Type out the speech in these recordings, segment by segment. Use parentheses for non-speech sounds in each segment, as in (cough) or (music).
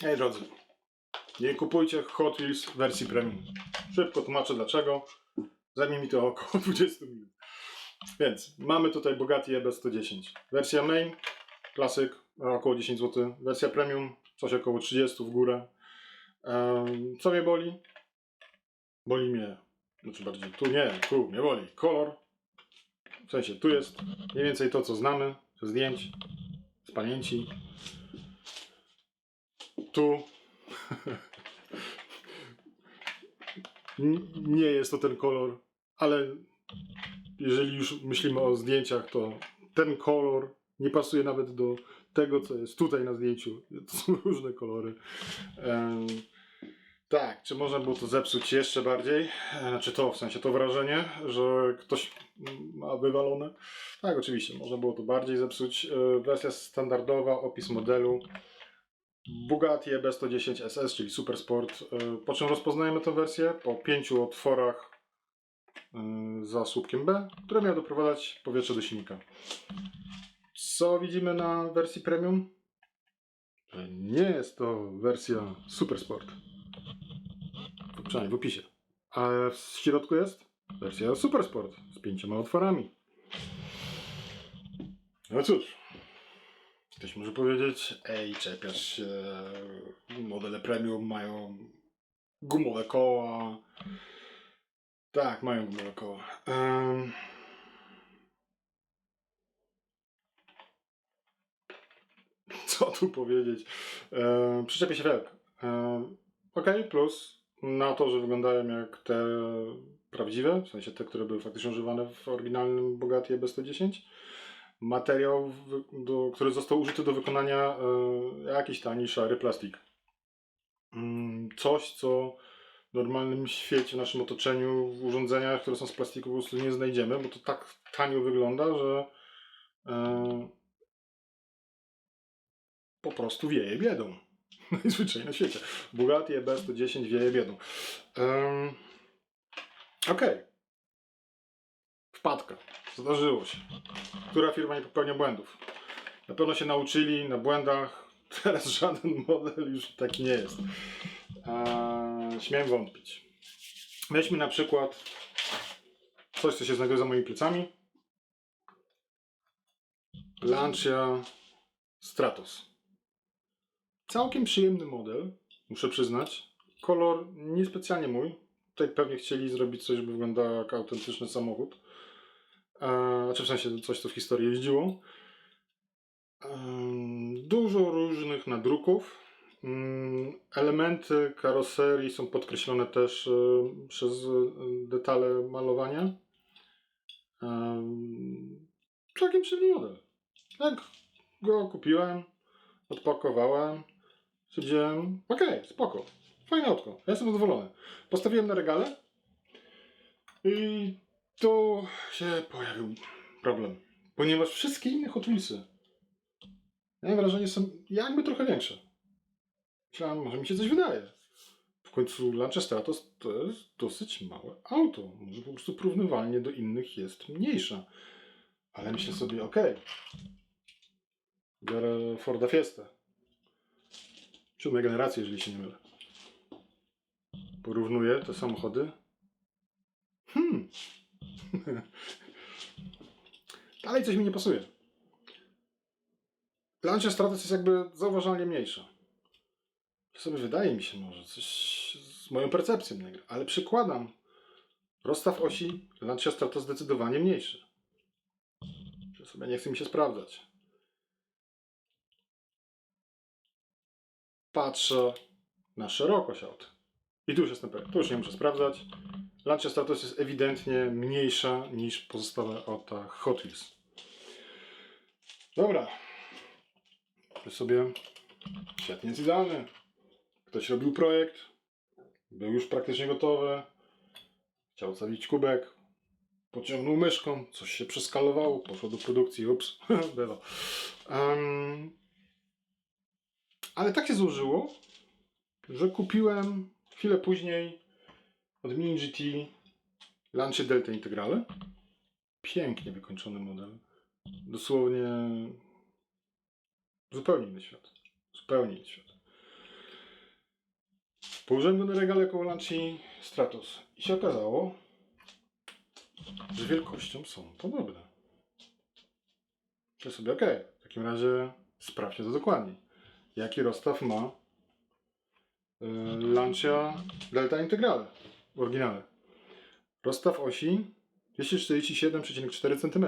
Hej drodzy, nie kupujcie Hot Wheels w wersji premium. Szybko tłumaczę dlaczego. Zajmie mi to około (laughs) 20 minut. Więc mamy tutaj Bugatti EB110. Wersja main, klasyk, około 10 zł. Wersja premium, coś około 30 w górę. Co mnie boli? Boli mnie, znaczy bardziej tu nie, tu mnie boli. Kolor. W sensie tu jest mniej więcej to, co znamy ze zdjęć, z pamięci. Tu nie jest to ten kolor, ale jeżeli już myślimy o zdjęciach, to ten kolor nie pasuje nawet do tego, co jest tutaj na zdjęciu. To są (laughs) różne kolory. Tak, czy można było to zepsuć jeszcze bardziej? E, Znaczy to, w sensie to wrażenie, że ktoś ma wywalone? Tak, oczywiście, można było to bardziej zepsuć. E, Wersja standardowa, opis modelu. Bugatti EB110 SS, czyli Super Sport. E, Po czym rozpoznajemy tę wersję? Po pięciu otworach e, za słupkiem B, które miały doprowadzać powietrze do silnika. Co widzimy na wersji premium? Nie jest to wersja Super Sport. Przynajmniej w opisie. A w środku jest wersja Super Sport z pięcioma otworami. No cóż, ktoś może powiedzieć, ej, czepiasz się, modele premium mają gumowe koła. Tak, mają gumowe koła. Em, Co tu powiedzieć? E, przyczepie się felg. E, ok, plus na to, że wyglądają jak te prawdziwe, w sensie te, które były faktycznie używane w oryginalnym Bugatti EB110. Materiał, do, który został użyty do wykonania e, jakiś tani, szary plastik. Mm, Coś, co w normalnym świecie, w naszym otoczeniu, w urządzeniach, które są z plastiku, po prostu nie znajdziemy, bo to tak tanio wygląda, że e, po prostu wieje biedą. (laughs) Najzwyczajniej na świecie. Bugatti EB110 wieje biedą. Um, Okej. Wpadka. Zdarzyło się. Która firma nie popełnia błędów? Na pewno się nauczyli na błędach. (laughs) Teraz żaden model już taki nie jest. Eee, śmiem wątpić. Weźmy na przykład coś, co się znajduje za moimi plecami. Lancia Stratos. Całkiem przyjemny model, muszę przyznać. Kolor niespecjalnie mój. Tutaj pewnie chcieli zrobić coś, żeby wyglądał jak autentyczny samochód. Eee, Znaczy w sensie coś, co w historii jeździło. Dużo różnych nadruków. Mm, Elementy karoserii są podkreślone też e, przez e, detale malowania. Em, Całkiem przyjemny model. Jak go kupiłem, odpakowałem, stwierdziłem, okej, spoko, fajne autko, ja jestem zadowolony. Postawiłem na regale i tu się pojawił problem, ponieważ wszystkie inne Hot Wheelsy, wrażenie, są jakby trochę większe. Myślałem, może mi się coś wydaje. W końcu Lancia Stratos to jest dosyć małe auto. Może po prostu porównywalnie do innych jest mniejsza. Ale myślę sobie, okej, biorę Forda Fiesta. Siódmej generacji, jeżeli się nie mylę. Porównuję te samochody. Hmm. (laughs) Dalej coś mi nie pasuje. Lancia Stratos jest jakby zauważalnie mniejsza. Sobie wydaje mi się może coś z moją percepcją ale przykładam. Rozstaw osi Lancia Stratos zdecydowanie mniejszy. Że sobie nie chce mi się sprawdzać. Patrzę na szerokość aut. I tu już jestem pewien, tu już nie muszę sprawdzać. Lancia Stratos jest ewidentnie mniejsza niż pozostałe auta Hot Wheels. Dobra. To sobie świat nie jest idealny. Ktoś robił projekt, był już praktycznie gotowy, chciał stawić kubek, pociągnął myszką, coś się przeskalowało, poszło do produkcji, ups, (laughs) bywa. Em, ale tak się złożyło, że kupiłem chwilę później od Mini GT Lancia Delta Integrale. Pięknie wykończony model. Dosłownie zupełnie inny świat. Zupełnie inny świat. Położyłem go na regale koło Lancia Stratos i się okazało, że wielkością są podobne. To sobie ok. W takim razie sprawdźcie to dokładnie. Jaki rozstaw ma y, Lancia Delta Integrale oryginale? Rozstaw osi 247,4 cm.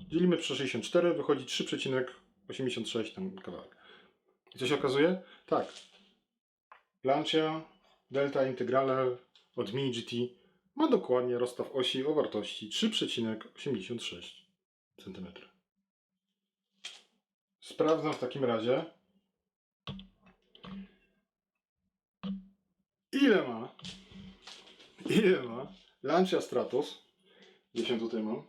Dzielimy przez 64, wychodzi 3,86 tam kawałek. I co się okazuje? Tak. Lancia Delta Integrale od Mini GT ma dokładnie rozstaw osi o wartości 3,86 cm. Sprawdzam w takim razie, ile ma, ile ma Lancia Stratos, gdzie się tutaj mam,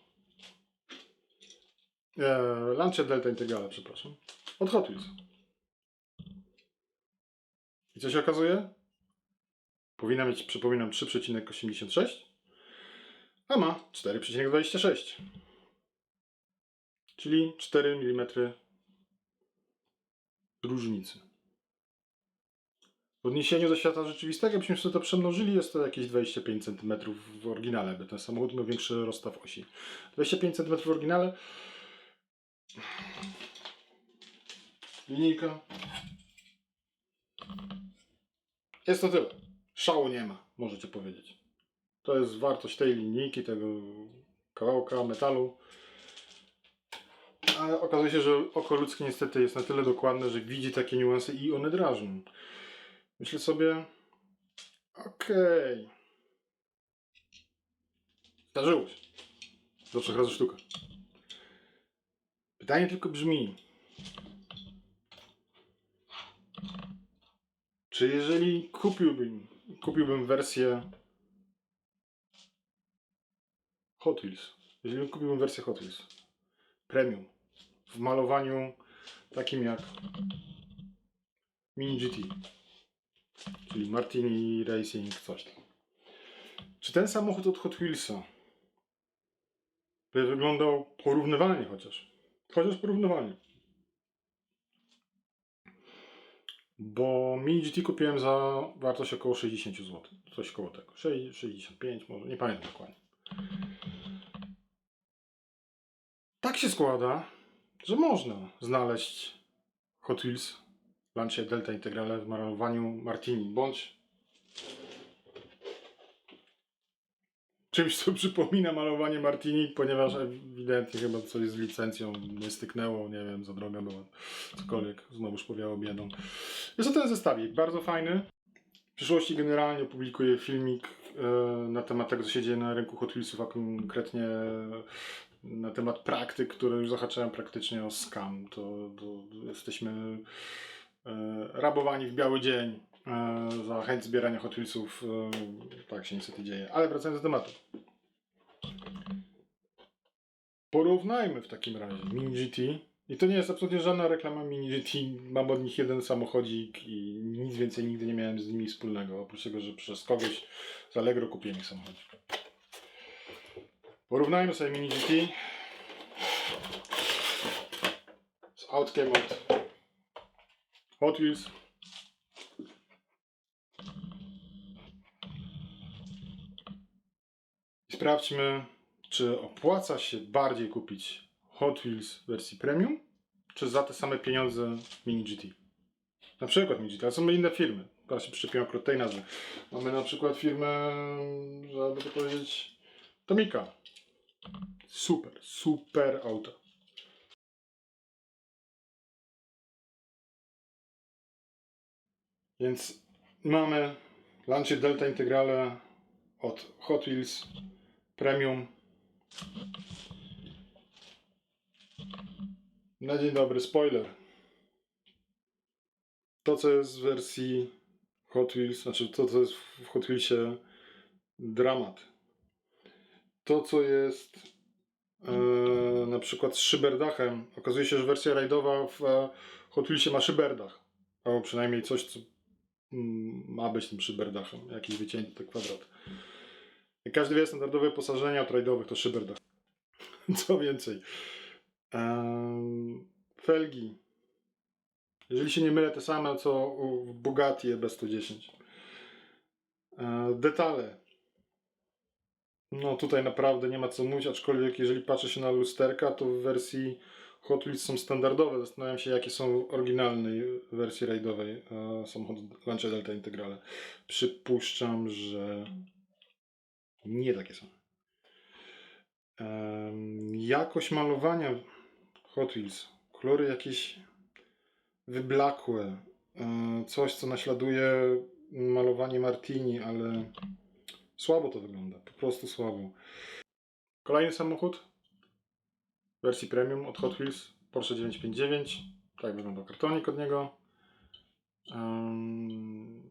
eee, Lancia Delta Integrale, przepraszam, od Hot Wheels. I co się okazuje? Powinna mieć, przypominam, 3,86, a ma 4,26. Czyli 4 mm różnicy. W odniesieniu do świata rzeczywistego, jakbyśmy sobie to przemnożyli, jest to jakieś 25 cm w oryginale, by ten samochód miał większy rozstaw osi. 25 cm w oryginale. Linijka. Jest to tyle. Szału nie ma, możecie powiedzieć. To jest wartość tej linijki, tego kawałka metalu. Ale okazuje się, że oko ludzkie niestety jest na tyle dokładne, że widzi takie niuanse i one drażnią. Myślę sobie, okej. Zdarzyło się. Do trzech razy sztuka. Pytanie tylko brzmi, czy jeżeli kupiłbym, kupiłbym wersję Hot Wheels, jeżeli kupiłbym wersję Hot Wheels Premium w malowaniu takim jak Mini GT, czyli Martini Racing coś tam. Czy ten samochód od Hot Wheelsa by wyglądał porównywalnie chociaż? Chociaż porównywalnie. Bo Mini GT kupiłem za wartość około 60 zł. Coś koło tego. 6, 65 może, nie pamiętam dokładnie. Tak się składa, że można znaleźć Hot Wheels Lancia Delta Integrale w malowaniu Martini, bądź czymś, co przypomina malowanie Martini, ponieważ ewidentnie chyba coś z licencją nie styknęło, nie wiem, za droga była, cokolwiek, znowuż powiało biedą. Jest to ten zestawik, bardzo fajny. W przyszłości generalnie opublikuję filmik e, na temat tego, co się dzieje na rynku Hot Wheelsów, a konkretnie na temat praktyk, które już zahaczają praktycznie o scam. To, to jesteśmy e, rabowani w biały dzień e, za chęć zbierania Hot. E, tak się niestety dzieje. Ale wracając do tematu. Porównajmy w takim razie Mini GT. I to nie jest absolutnie żadna reklama Mini GT. Mam od nich jeden samochodzik i nic więcej nigdy nie miałem z nimi wspólnego. Oprócz tego, że przez kogoś z Allegro kupiłem ich samochodzik. Porównajmy sobie Mini GT z autkiem od Hot Wheels. Sprawdźmy, czy opłaca się bardziej kupić Hot Wheels w wersji premium, czy za te same pieniądze Mini GT. Na przykład Mini GT, ale są inne firmy. Teraz się przyczepiłem akurat tej nazwy. Mamy na przykład firmę, żeby to powiedzieć, Tomika. Super, super auto. Więc mamy Lancia Delta Integrale od Hot Wheels Premium. Na dzień dobry, spoiler. To, co jest w wersji Hot Wheels, znaczy to, co jest w Hot Wheelsie dramat. To, co jest e, na przykład z szyberdachem. Okazuje się, że wersja rajdowa w e, Hot Wheelsie ma szyberdach. Albo przynajmniej coś, co ma być tym szyberdachem. Jakiś wycięty kwadrat. Każdy wie, standardowe wyposażenie od rajdowych to szyberdach. (laughs) Co więcej. Felgi. Jeżeli się nie mylę, te same co w Bugatti E EB110. E, detale. No tutaj naprawdę nie ma co mówić, aczkolwiek jeżeli patrzę się na lusterka, to w wersji Hot Wheels są standardowe. Zastanawiam się, jakie są w oryginalnej wersji rajdowej e, samochodu Lancia Delta Integrale. Przypuszczam, że nie takie są. Jakość malowania Hot Wheels. Kolory jakieś wyblakłe. E, coś, co naśladuje malowanie Martini, ale słabo to wygląda. Po prostu słabo. Kolejny samochód wersji premium od Hot Wheels Porsche 959. Tak wyglądał kartonik od niego. Em,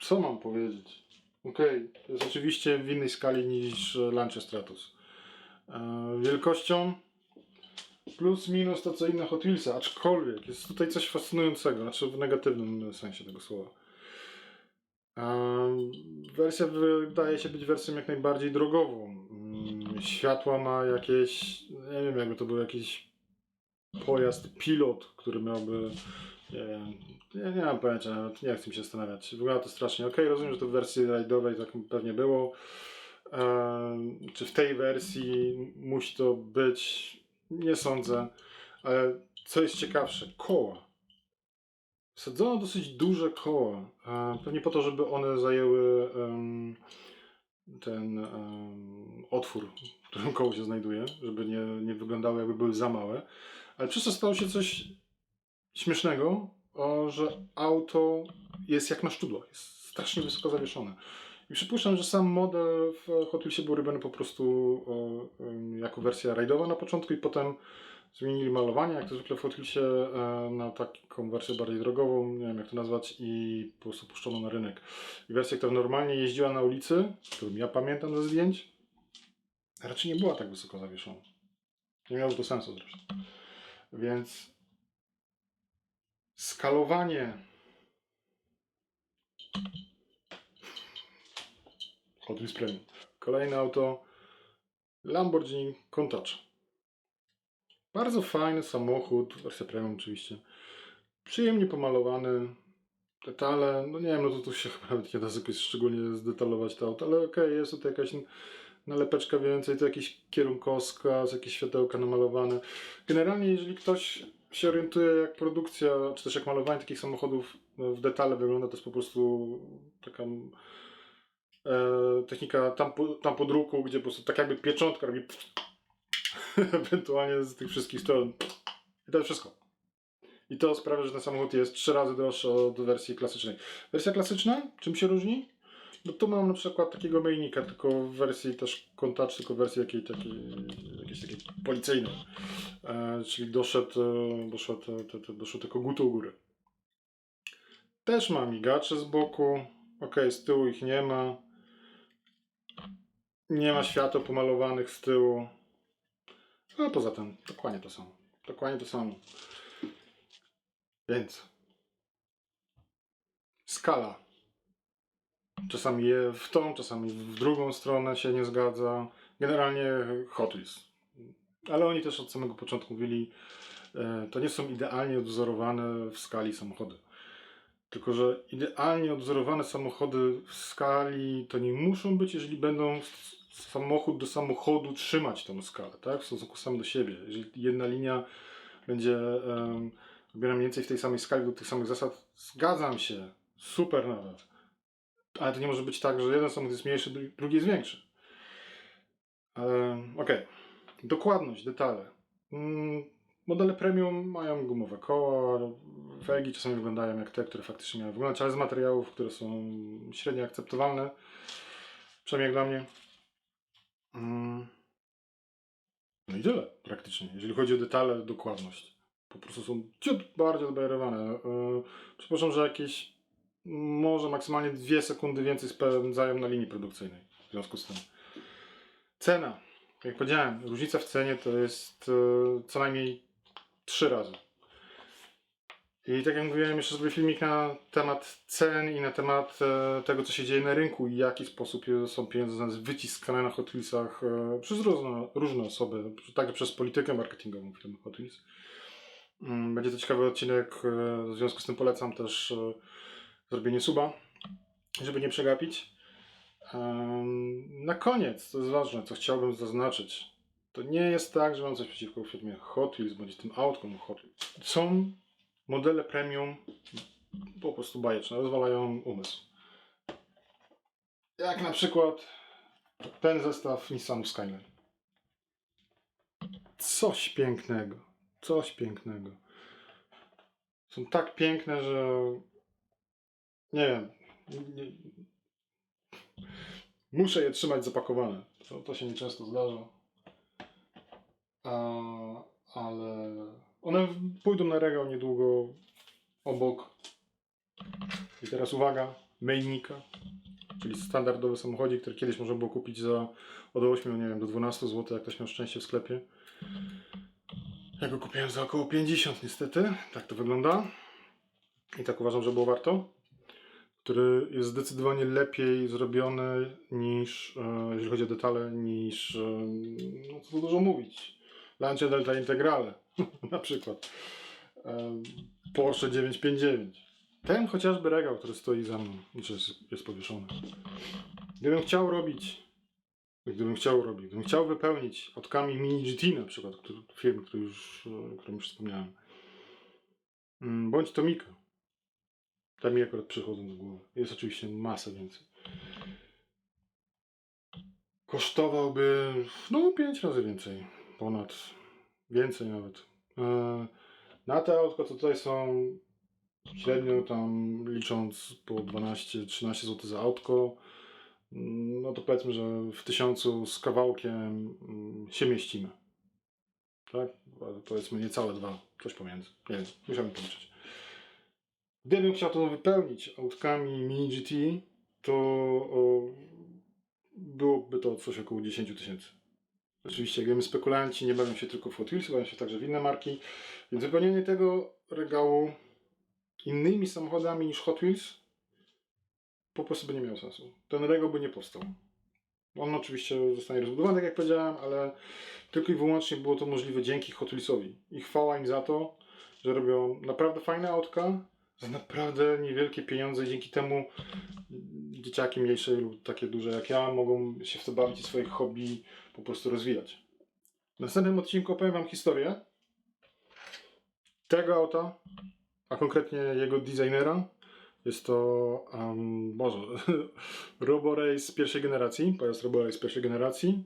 co mam powiedzieć? Okej, to jest oczywiście w innej skali niż Lancia Stratus. E, wielkością plus minus to co inne Hot Wheelsy, aczkolwiek jest tutaj coś fascynującego, znaczy w negatywnym sensie tego słowa. Em, Wersja wydaje się być wersją jak najbardziej drogową. Światła ma jakieś, nie wiem, jakby to był jakiś pojazd pilot, który miałby, nie wiem, ja nie mam pojęcia, nawet nie chcę się zastanawiać. Wygląda to strasznie. Ok, rozumiem, że to w wersji rajdowej tak pewnie było. Czy w tej wersji musi to być? Nie sądzę. Ale co jest ciekawsze, koła. Wsadzono dosyć duże koła. e, Pewnie po to, żeby one zajęły ten em, otwór, w którym koło się znajduje, żeby nie, nie wyglądały jakby były za małe. Ale przez to stało się coś śmiesznego, o, że auto jest jak na sztudłach, jest strasznie wysoko zawieszone. I przypuszczam, że sam model w Hot Wheelsie był robiony po prostu o, jako wersja rajdowa na początku i potem zmienili malowanie, jak to zwykle w Wheelsie, e, na taką wersję bardziej drogową, nie wiem jak to nazwać, i po prostu puszczono na rynek. I wersja, która normalnie jeździła na ulicy, którą ja pamiętam ze zdjęć, raczej nie była tak wysoko zawieszona. Nie miało to sensu zresztą. Więc skalowanie Hot Wheels Premium. Kolejne auto Lamborghini Countach. Bardzo fajny samochód, wersja premium oczywiście. Przyjemnie pomalowany. Detale, no nie wiem, no to tu się (laughs) chyba nawet nie da jakoś szczególnie zdetalować to auto, ale okej, jest tutaj jakaś nalepeczka więcej, to jakiś kierunkowskaz, jakieś światełka namalowane. Generalnie, jeżeli ktoś się orientuje, jak produkcja, czy też jak malowanie takich samochodów no, w detale wygląda, to jest po prostu taka e, technika tam tam po druku, gdzie po prostu tak jakby pieczątka robi (laughs) ewentualnie z tych wszystkich stron. I to jest wszystko. I to sprawia, że ten samochód jest trzy razy droższy od wersji klasycznej. Wersja klasyczna, czym się różni? No tu mam na przykład takiego mainika, tylko w wersji też kontacz, tylko w wersji jakiej takiej, jakiejś takiej policyjnej. E, czyli doszedł, e, doszedł, e, doszedł tylko gutu u góry. Też ma migacze z boku. Ok, z tyłu ich nie ma. Nie ma świateł pomalowanych z tyłu. A poza tym dokładnie to samo. Dokładnie to samo. Więc skala. Czasami je w tą, czasami w drugą stronę się nie zgadza. Generalnie Hot Wheels. Ale oni też od samego początku mówili, e, to nie są idealnie odwzorowane w skali samochody. Tylko, że idealnie odwzorowane samochody w skali to nie muszą być, jeżeli będą samochód do samochodu trzymać tą skalę, tak? W stosunku sam do siebie. Jeżeli jedna linia będzie um, mniej więcej w tej samej skali, do tych samych zasad, zgadzam się, super nawet. Ale to nie może być tak, że jeden samochód jest mniejszy, dru- drugi jest większy. Um, Okej. Dokładność, detale. Mm, Modele premium mają gumowe koła, felgi czasami wyglądają jak te, które faktycznie miały wyglądać, ale z materiałów, które są średnio akceptowalne, przynajmniej jak dla mnie. Mm. No i tyle praktycznie, jeżeli chodzi o detale, dokładność. Po prostu są ciut bardziej zbajerowane. Yy, Przypuszczam, że jakieś może maksymalnie dwie sekundy więcej spędzają na linii produkcyjnej w związku z tym. Cena. Jak powiedziałem, różnica w cenie to jest e, co najmniej trzy razy. I tak jak mówiłem, jeszcze zrobię filmik na temat cen i na temat e, tego, co się dzieje na rynku i w jaki sposób są pieniądze wyciskane na Hot e, przez różne, różne osoby, także przez politykę marketingową firmy Hot. Mm, Będzie to ciekawy odcinek, e, w związku z tym polecam też zrobienie suba, żeby nie przegapić. Na koniec, to jest ważne, co chciałbym zaznaczyć. To nie jest tak, że mam coś przeciwko firmie Hot Wheels, bądź tym autkom Hot Wheels. Są modele premium po prostu bajeczne, rozwalają umysł. Jak na przykład ten zestaw Nissan Skyline. Coś pięknego. Coś pięknego. Są tak piękne, że nie wiem. Nie, muszę je trzymać zapakowane. To, to się nieczęsto zdarza. A, ale one pójdą na regał niedługo obok. I teraz uwaga, Mejnika, czyli standardowy samochodzik, który kiedyś można było kupić za od 8, nie wiem, do 12 zł, jak ktoś miał szczęście w sklepie. Ja go kupiłem za około 50 niestety, tak to wygląda. I tak uważam, że było warto. Który jest zdecydowanie lepiej zrobiony niż, e, jeżeli chodzi o detale, niż, e, no co dużo mówić, Lancia Delta Integrale (laughs) na przykład. E, Porsche 959. Ten chociażby regał, który stoi za mną, znaczy jest, powieszony. Gdybym chciał robić, gdybym chciał robić, gdybym chciał wypełnić odkami Mini GT na przykład, który, firmy, który już, o którym już wspomniałem, Mm, bądź Tomika. Te mi akurat przychodzą do głowy. Jest oczywiście masa więcej. Kosztowałby no 5 razy więcej. Ponad. Więcej nawet. E, Na te autko tutaj są średnio tam licząc po 12-13 zł za autko. mm, No to powiedzmy, że w tysiącu z kawałkiem mm, się mieścimy. Tak? Powiedzmy niecałe dwa, coś pomiędzy. Nie wiem, musiałem policzyć. Gdybym chciał to wypełnić autkami Mini GT, to byłoby to coś około 10 tysięcy. Oczywiście, wiemy, spekulanci nie bawią się tylko w Hot Wheels, bawią się także w inne marki, więc wypełnienie tego regału innymi samochodami niż Hot Wheels po prostu by nie miało sensu. Ten regał by nie powstał. On oczywiście zostanie rozbudowany, tak jak powiedziałem, ale tylko i wyłącznie było to możliwe dzięki Hot Wheelsowi. I chwała im za to, że robią naprawdę fajne autka za naprawdę niewielkie pieniądze dzięki temu dzieciaki mniejsze lub takie duże jak ja mogą się w to bawić i swoich hobby po prostu rozwijać. W następnym odcinku opowiem Wam historię tego auta, a konkretnie jego designera. Jest to, um, Boże, (laughs) Roborace pierwszej generacji, pojazd Roborace pierwszej generacji.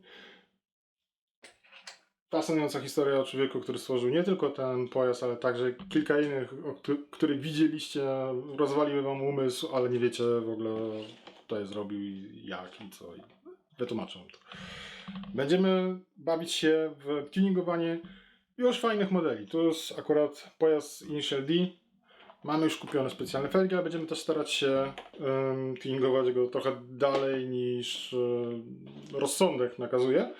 Fascynująca historia o człowieku, który stworzył nie tylko ten pojazd, ale także kilka innych, o któ- których widzieliście, rozwaliły wam umysł, ale nie wiecie w ogóle kto je zrobił i jak i co. I wytłumaczę to. Będziemy bawić się w tuningowanie już fajnych modeli. Tu jest akurat pojazd Initial D. Mamy już kupione specjalne felgi, ale będziemy też starać się um, tuningować go trochę dalej niż um, rozsądek nakazuje.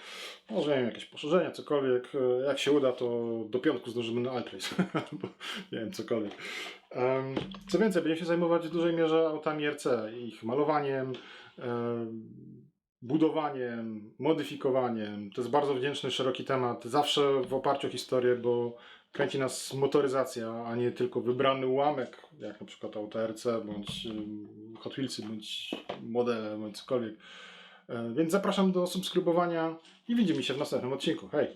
Może nie wiem, jakieś poszerzenia, cokolwiek. E, Jak się uda, to do piątku zdążymy na Altrace. (laughs) Albo nie wiem, cokolwiek. Em, Co więcej, będziemy się zajmować w dużej mierze autami RC, ich malowaniem, em, budowaniem, modyfikowaniem. To jest bardzo wdzięczny, szeroki temat. Zawsze w oparciu o historię, bo kręci nas motoryzacja, a nie tylko wybrany ułamek, jak na przykład auta RC, bądź Hot Wheelsy, bądź modele, bądź cokolwiek. E, Więc zapraszam do subskrybowania i widzimy się w następnym odcinku. Hej!